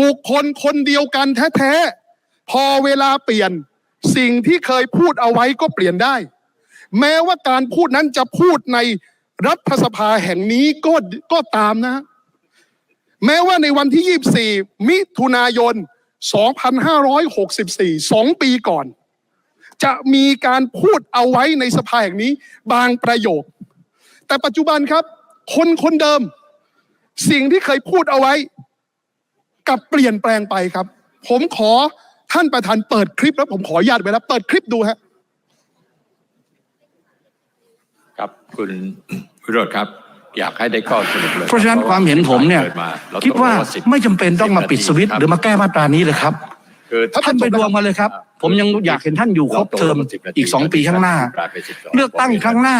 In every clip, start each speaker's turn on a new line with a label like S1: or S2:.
S1: บุคคลคนเดียวกันแท้ๆพอเวลาเปลี่ยนสิ่งที่เคยพูดเอาไว้ก็เปลี่ยนได้ แม้ว่าการพูดนั้นจะพูดในรัฐสภาแห่งนี้ก็ก็ตามนะ แม้ว่าในวันที่ 24 มิถุนายน 2564สองปีก่อน จะมีการพูดเอาไว้ในสภาแห่งนี้บางประโยค แต่ปัจจุบันครับ คนคนเดิม สิ่งที่เคยพูดเอาไว้ กลับเปลี่ยนแปลงไปครับ ผมขอท่านประธานเปิดคลิปแล้วผมขออนุญาตไว้แล้วเปิดคลิปดูฮะ
S2: ครับคุณวิโรธครับ อยากให้ได้ข้อสรุปเลย
S3: เพราะฉะนั้นความเห็นผมเนี่ย
S2: กิมเร
S3: คิดว่า
S2: ตกลง10
S3: ไม่จำเป็นต้องมาปิดสวิตช์หรือมาแก้มาตรานี้เลยครับ
S2: คือ
S3: ท่านไปรวมมาเลยครับ ผมยังอยากเห็นท่านอยู่ครบเทอมอีกสองปีข้างหน้า เลือกตั้งครั้งหน้า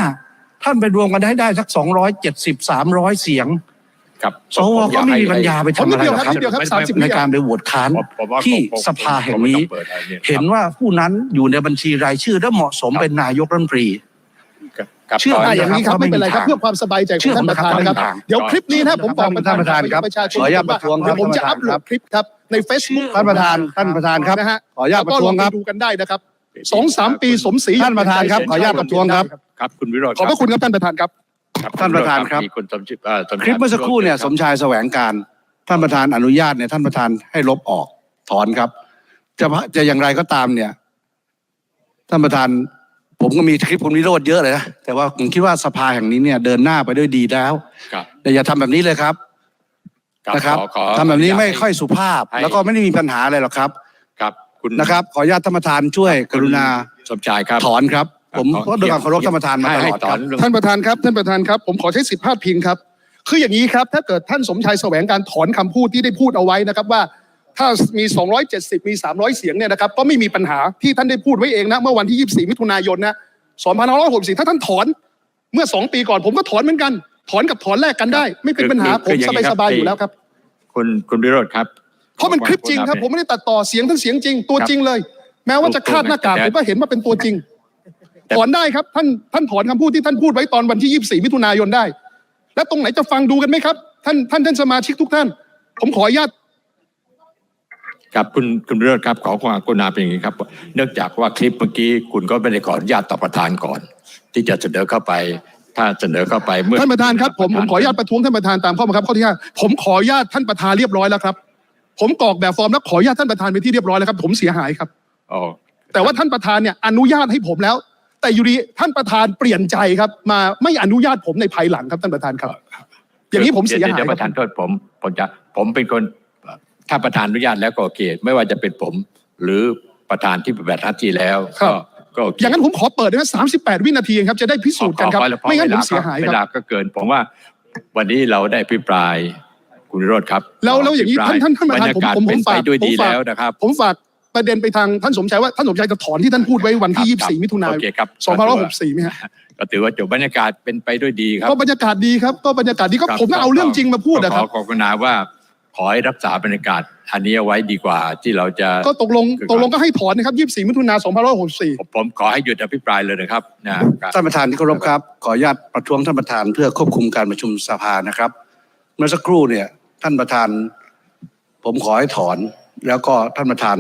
S3: ท่านไปรวมกันให้ได้สักสองร้อยเจ็ดสิบสามร้อยเสียง
S2: ครับ
S3: สวก็ไม่มีปัญญาไปทำอะไรหรอกครับ
S1: เดี๋ยวครับ
S2: ไม่
S1: สามสิบ
S3: ในการไปโหวตค้าน
S2: ผมผมว่า
S3: ที่
S2: ผมผม
S3: สภาแห่งนี้
S2: ผมไม่ต้องปิดอะไรยครับ
S3: เห็นว่าผู้นั้นอยู่ในบัญชีรายชื่อ และเหมาะสมเป็นนายกรัฐมนตรี
S2: ครับ
S3: เชื่อ
S1: อะ
S3: ได้
S1: อย่างนี้ครับ
S3: ไม่
S1: ไม่
S3: มี
S1: เป็นไรครับ
S3: ทาง
S1: เพื่อความสบายใจของท่านประธานนะครับ
S3: เชื่อผมนะครับ
S1: เดี๋ยวคลิปนี้นะผมบอก
S3: ท่านประธานครับ
S1: ประชาชน
S3: ขออนุญาตประท้วงครับ
S1: เดี๋ยวผมจะอัพโหลดคลิปครับใน Facebook
S3: ท่านประธานท่านประธานครับ
S1: นะฮะ
S3: ขออนุญาตประท้วงครับ
S1: แล้วก็ลอไปดูกันได้นะครับสองสามปีสมศรี
S3: ท่านประธานครับขออนุญาตประท้วงครับ
S2: ครับคุณวิโรธ
S1: ขอบพระคุณครับท่านประธานครับ
S2: ครับ
S3: ท่านประธานครับ
S2: มีคุณสมจิตอ่าสมชาย
S3: คลิปเมื่อสักครู่เนี่ยสมชายแสวงการท่านประธานอนุญาตเนี่ยท่านประธานให้ลบออกถอนครับ จะจะอย่างไรก็ตามเนี่ย ท่านประธาน ผมก็มีคลิปคุณวิโรธเยอะเลยนะแต่ว่าผมคิดว่าสภาแห่งนี้เนี่ย เดินหน้าไปด้วยดีแล้ว
S2: ครับ
S3: แต่อย่าทำแบบนี้เลยครับนะครับ
S2: ขอขอ
S3: ทำแบบนี้ไม่ค่อยสุภาพ
S2: ให้
S3: แล้วก็ไม่ได้มีปัญหาอะไรหรอกครับ
S2: ครับ คุณ
S3: นะครับ ขออนุญาตท่านประธานช่วย กรุณา
S2: สมชายครับ
S3: ถอนครับ ผม
S2: ขอ
S3: ก็ด้วยความเคารพท่านประธานมาต
S2: ให้
S3: ล
S2: ให้
S3: อด
S2: ถ
S3: ค
S2: อ
S3: รั
S2: น
S3: บ
S2: เรื่อง
S1: ท่านประธานครับท่านประธานครับ ผมขอใช้สิทธิพาดพิงครับ คืออย่างนี้ครับ ถ้าเกิดท่านสมชายแสวงการถอนคำพูดที่ได้พูดเอาไว้นะครับว่า ถ้ามี 270 มี 300 เสียงเนี่ยนะครับก็ไม่มีปัญหาที่ท่านได้พูดไว้เองนะเมื่อวันที่ 24 มิถุนายนนะ2564ถ้าท่านถอนเมื่อ 2 ปีก่อนผมก็ถอนเหมือนกัน ถอนกับถอนแลกกันได้ ไม่เป็นปัญหาผมสบายๆอยู่แล้วครับ
S2: คุณคุณวิโรธครับ
S1: เพราะมันคลิปจริงครับ ผมไม่ได้ตัดต่อเสียงท่านเสียงจริงตัวจริงเลย แม้ว่าจะคาดหน้ากากผมก็เห็นว่าเป็นตัวจริง ถอนได้ครับท่านท่านถอนคำพูดที่ท่านพูดไว้ตอนวันที่24มิถุนายนได้ และตรงไหนจะฟังดูกันไหมครับ ท่านท่านท่านสมาชิกทุกท่าน ผมขออนุญาต
S2: ครับคุณคุณวิโรธครับขอความกรุณาเป็นอย่างนี้ครับ เนื่องจากว่าคลิปเมื่อกี้คุณก็ไม่ได้ขออนุญาตต่อประธานก่อน ที่จะเสนอเข้าไป ถ้าเสนอเข้าไปเมื่อ
S1: ท่านประธานครับผมผมขออนุญาตประท้วงท่านประธานตามข้อบังคับข้อที่ห้าผมขออนุญาตท่านประธานเรียบร้อยแล้วครับ ผมกรอกแบบฟอร์มแล้วขออนุญาตท่านประธานไปนที่เรียบร้อยแล้วครับ ผมเสียหายครับ
S2: อ๋อ
S1: แต่ว่าท่านประธานเนี่ยอนุญาตให้ผมแล้ว แต่อยู่ดีท่านประธานเปลี่ยนใจครับ มาไม่อนุญาตผมในภายหลังครับท่านประธานครับ อย่างนี้ผมเสียหาย
S2: ดี๋วดี๋ว
S1: ค
S2: ป
S1: รับ
S2: ระธานโทษผมผมจะผมเป็นคนถ้าประธานอนุญาตแล้วก็โอเค ไม่ว่าจะเป็นผม หรือประธานที่ปฏิบัติหน้าที่แล้ว
S1: ครั
S2: ก็
S1: บ
S2: ก็โอเค
S1: อย่างนั้นผมขอเปิดได้ไหมสามสิบแปดวินาทีเองครับจะได้พิสูจน์กันครับ
S2: ขอขอ
S1: ไม่งั้นผม
S2: วล
S1: เสียหาย
S2: เว
S1: ค
S2: ลา
S1: รับ
S2: ก็เกิน ผมว่าวันนี้เราได้พิปรายคุณวิโรธครับ
S1: แล้วแล้วอย่างนี้
S2: พิปร
S1: ท่านท่านท่านประธาน
S2: บรรยากาศ
S1: ผมผม
S2: เป็นไป
S1: ฝาก
S2: ด้วย
S1: ผม
S2: ดี
S1: ฝาก
S2: แล้วนะครับ
S1: ผมฝาก ประเด็นไปทางท่านสมชายว่าท่านสมชายจะถอนที่ท่านพูดไว้วันที่
S2: ครับ
S1: 24 มิถุนาย
S2: โอนเคครับ
S1: 2564ไหมฮะ
S2: ก็ถือว่าจบบรรยากาศเป็นไปด้วยดีครับ
S1: ก็บรรยากาศดีครับก็บรรยากาศดีก็
S2: ครับ
S1: ผมก็เอาเรื่องจริงมาพูดนะครับ
S2: ขอขอกรุณาว่าขอให้รักษาบรรยากาศอันนี้เอาไว้ดีกว่าที่เราจะ
S1: ก็ตกลง
S2: คือ
S1: ตกลงก็ให้ถอนนะครับ 24 มิถุนายน 2564
S2: ผมผมขอให้หยุดอภิปรายเลยนะครับนะครับ
S3: ท่านประธานที่เคารพครับ ขออนุญาตประท้วงท่านประธานเพื่อควบคุมการประชุมสภานะครับ เมื่อสักครู่เนี่ยท่านประธาน ผมขอให้ถอน แล้วก็ท่านประธาน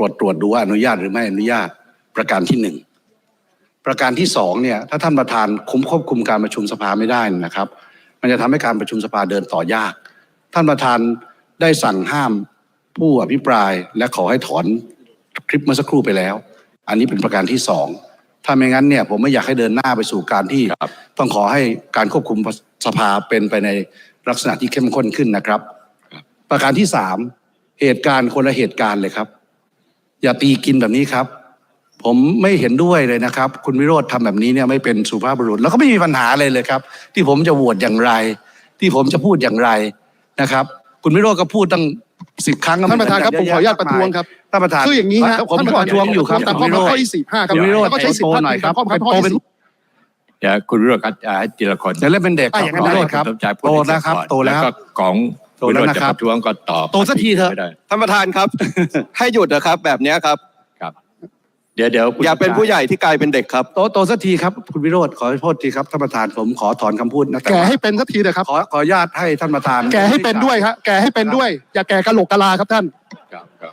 S3: ตรวจตรวจดูว่าอนุญาตหรือไม่อนุญาตประการที่หนึ่งประการที่สองเนี่ยถ้าท่านประธานคุมควบคุมการประชุมสภาไม่ได้นะครับ มันจะทำให้การประชุมสภาเดินต่อยาก ท่านประธานได้สั่งห้ามผู้อภิปรายและขอให้ถอนคลิปเมื่อสักครู่ไปแล้ว อันนี้เป็นประการที่สองถ้าไม่งั้นเนี่ยผมไม่อยากให้เดินหน้าไปสู่การที่
S2: ครับ
S3: ต้องขอให้การควบคุมสภาเป็นไปในลักษณะที่เข้มข้นขึ้นนะครับ ประการที่สามเหตุการณ์คนละเหตุการณ์เลยครับ อย่าตีกินแบบนี้ครับ ผมไม่เห็นด้วยเลยนะครับ คุณวิโรธทำแบบนี้เนี่ยไม่เป็นสุภาพบุรุษ แล้วก็ไม่มีปัญหาเลยเลยครับ ที่ผมจะโหวตอย่างไร ที่ผมจะพูดอย่างไรนะครับ คุณวิโรธก็พูดตั้งสิบครั้งก็
S1: ท่านประธานครับผมขออนุญาต
S3: เย
S1: ประท้วงครับ
S3: ท่านประธาน
S1: คืออย่างนี้ฮะ
S3: ผม
S1: ท่าน
S3: ป
S1: ประธาน
S3: ระท้วงอยู่ครับ
S1: ตามข้อ
S3: คุณ
S1: บัง
S3: วิ
S1: คับ
S3: โร
S1: ข้อ
S3: จน์
S1: ที่สี่ห้าครับ
S3: คุณวิโรจน์
S1: แล้วก็ใช้สิทธิ
S3: โต
S1: พาด
S3: หน่อย
S1: พิง
S3: ครั
S1: ตา
S3: บ
S1: มข้อบังคับข้อ
S3: โตเป็น
S1: ที่
S2: เดี๋ยวคุณวิโรจน์ครับอ่าให้ทีละคน
S3: อย่าเล่นเป็นเด็กค
S1: อะ
S3: รับ
S1: อย่างนั้น
S3: คุณ
S1: ได้
S3: วิโรจน์ครับ
S2: ณสมชายพูด
S3: โต
S2: ให้
S3: แล้วครับ
S2: ก่อน
S3: โตแล้ว
S2: ก็ของ
S3: โตแล้ว
S2: วิโรจ
S3: นะ
S2: จะ
S3: ครั
S2: ป
S3: บ
S2: ระท้วงก็ตอบ
S3: โตสักทีเถอะ
S2: ไม่ได้
S4: ท่านประธานครับ ให้หยุดนะครับ แบบเนี้ยครับ
S2: ครับดี๋ยวเดี๋ยวคุณ
S4: อย่าเป็นผู้ใหญ่ที่กลายเป็นเด็กครับ
S3: โตโตสักทีครับคุณวิโรธขอโทษทีครับท่านประธานผมขอถอนคำพูดนะแต่
S1: แก่
S3: ว่า
S1: ให้เป็นสักทีเลยครับ
S3: ขอขออนุญาตให้ท่านประธาน
S1: แก่ให้เป็นด้วยฮะแก่ให้เป็นด้วย อย่าแก่กะโหลกกะลาครับท่าน
S2: ครับครับ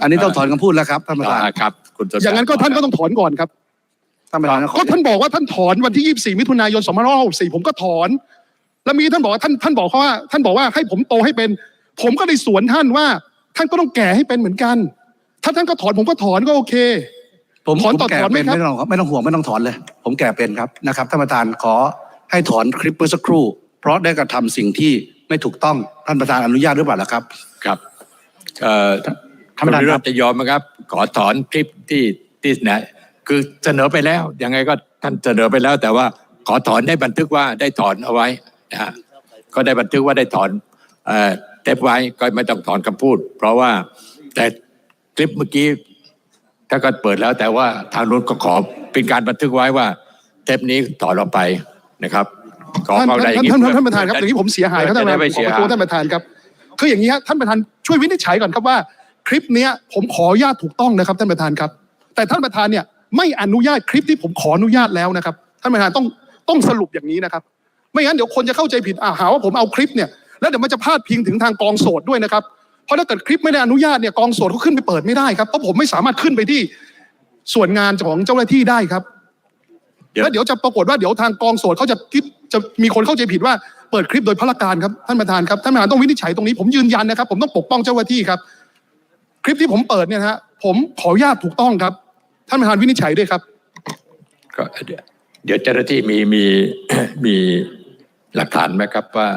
S3: อันนี้ต้องถอนคำพูดแล้วครับท่านประธาน
S2: อ่าครับ คุณสมช
S1: อย่างนั้นก็ท่านก็ต้องถอนก่อนครับ
S3: ท่านประธานขอ
S1: ก็ท่านบอกว่าท่านถอนวันที่ 24 มิถุนายน 2564 ผมก็ถอน แล้วมีท่านบอกว่าท่านท่านบอกเขาว่าท่านบอกว่าให้ผมโตให้เป็น ผมก็เลยสวนท่านว่า ท่านก็ต้องแก่ให้เป็นเหมือนกัน ถ้าท่านก็ถอนผมก็ถอนก็โอเค
S3: ผม
S1: ถอน
S3: ผม
S1: ต่อ
S3: แก่
S1: ถอนไหม
S3: เป็น
S1: ครับ
S3: ไม่ต้องไม่ต้องห่วงไม่ต้องถอนเลย ผมแก่เป็นครับนะครับท่านประธานขอให้ถอนคลิปเมื่อสักครู่ เพราะได้กระทำสิ่งที่ไม่ถูกต้องท่านประธานอนุญาตหรือเปล่าล่ะครับ
S2: ครับเอ่อ
S3: ท่านประธาน
S2: คุณวิโร
S3: ครั
S2: จ
S3: บ
S2: น์จะยอมไหมครับ ขอถอนคลิปที่ที่ไหนคือเสนอไปแล้วยังไงก็ท่านเสนอไปแล้ว แต่ว่าขอถอนได้บันทึกว่าได้ถอนเอาไว้ นะฮะก็ได้บันทึกว่าได้ถอนเอ่อเทปไว้ก็ไม่ต้องถอนคำพูด เพราะว่าแต่คลิปเมื่อกี้ถ้าก็เปิดแล้ว แต่ว่าทางนู้นก็ขอเป็นการบันทึกไว้ว่า เทปนี้ถอนออกไปนะครับขอ
S1: ท่าน
S2: เข้าได้อย่
S1: ท่าน
S2: ง
S1: ท่านท่านท่านประธานครับอย่างนี้ผมเสียหายครับท่านประธาน
S2: จะได้ไม่
S1: ขอ
S2: เสีย
S1: ประ
S2: หาย
S1: ท้วงท่านประธานครับคืออย่างนี้ฮะท่านประธานช่วยวินิจฉัยก่อนครับว่า คลิปเนี้ยผมขออนุญาตถูกต้องนะครับท่านประธานครับ แต่ท่านประธานเนี่ยไม่อนุญาตคลิปที่ผมขออนุญาตแล้วนะครับ ท่านประธานต้องต้องสรุปอย่างนี้นะครับไม่ งั้นเดี๋ยวคนจะเข้าใจผิดอ่าหาว่าผมเอาคลิปเนี่ยแล้วเดี๋ยวมันจะพาดพิงถึงทางกองโสดด้วยนะครับเพราะถ้าเกิดคลิปไม่ได้อนุญาตเนี่ยกองโสดเขาขึ้นไปเปิดไม่ได้ครับเพราะผมไม่สามารถขึ้นไปที่ส่วนงานของเจ้าหน้าที่ได้ครับ
S2: เดี๋ยว
S1: แล้วเดี๋ยวจะปรากฏว่าเดี๋ยวทางกองโสดเขาจะคิดจะมีคนเข้าใจผิดว่าเปิดคลิปโดยพลการครับท่านประธานครับท่านประธานต้องวินิจฉัยตรงนี้ผมยืนยันนะครับ ผมต้องปกป้องเจ้าหน้าที่ครับ คลิปที่ผมเปิดเนี่ยนะฮะผมขออนุญาตถูกต้องครับ ท่านประธานวินิจฉัยด้วยครับ
S2: ก็เดี๋ยวเดี๋ยวเจ้าหน้าที่มีมีมี หลักฐานไหมครับว่า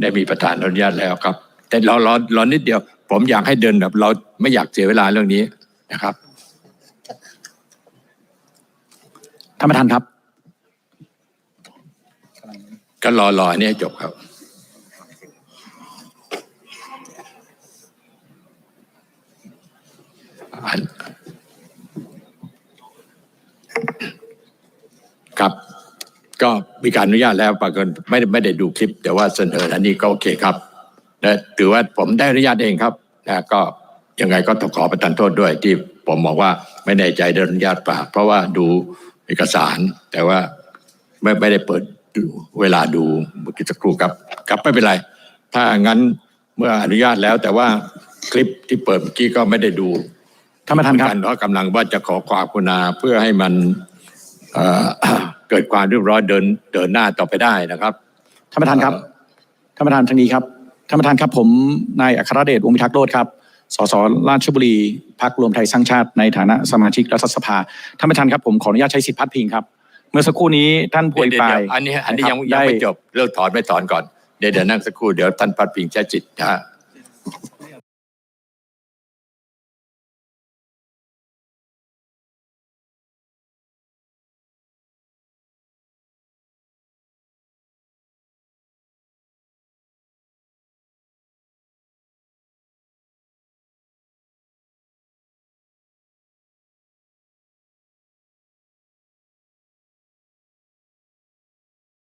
S2: ได้มีประธานอนุญาตแล้วครับ แต่เรารอรอนิดเดียว ผมอยากให้เดินแบบ เราไม่อยากเสียเวลาเรื่องนี้นะครับ
S5: ท่านประธานครับ
S2: ก็รอรออันนี้ให้จบครับอันครับก็ มีการอนุญาตแล้วปรากฏไม่ได้ไม่ได้ดูคลิป แต่ว่าเสนออันนี้ก็โอเคครับและถือว่าผมได้อนุญาตเองครับนะก็ยังไงก็ต้องขอประทานโทษด้วยที่ผมบอกว่าไม่แน่ใจได้อนุญาตเปล่าเพราะว่าดูเอกสาร แต่ว่าไม่ไม่ได้เปิดดูเวลาดูเมื่อกี้สักครู่ครับครับไม่เป็นไร ถ้างั้นเมื่ออนุญาตแล้ว แต่ว่าคลิปที่เปิดเมื่อกี้ก็ไม่ได้ดู
S5: ท่านประธานครับ
S2: เหมือกัเพราะกำลังว่าจะขอความกรุณาเพื่อให้มัน เอ่อเกิดความเรียบร้อยเดินเดินหน้าต่อไปได้นะครับ
S5: ท่านประธานครับท่านประธานทางนี้ครับท่านประธานครับผมนายอัครเดชวงศ์พิทักษ์โรธครับสสราชบุรีพักรวมไทยสร้างชาติในฐานะสมาชิกรัฐสภาท่านประธานครับผมขออนุญาตใช้สิทธิพัดพิงครับ เมื่อสักครู่นี้ท่านผู้อภิปราย
S2: เดี๋ยวๆอันนี้อันนี้ยังะ
S5: ครับ
S2: ยังไม่
S5: ด้
S2: จบเรื่องถอนไม่ถอนก่อนเดี๋ยวเดี๋ยวนั่งสักครู่เดี๋ยวท่านปัดพิงแจ้จิตนะฮะ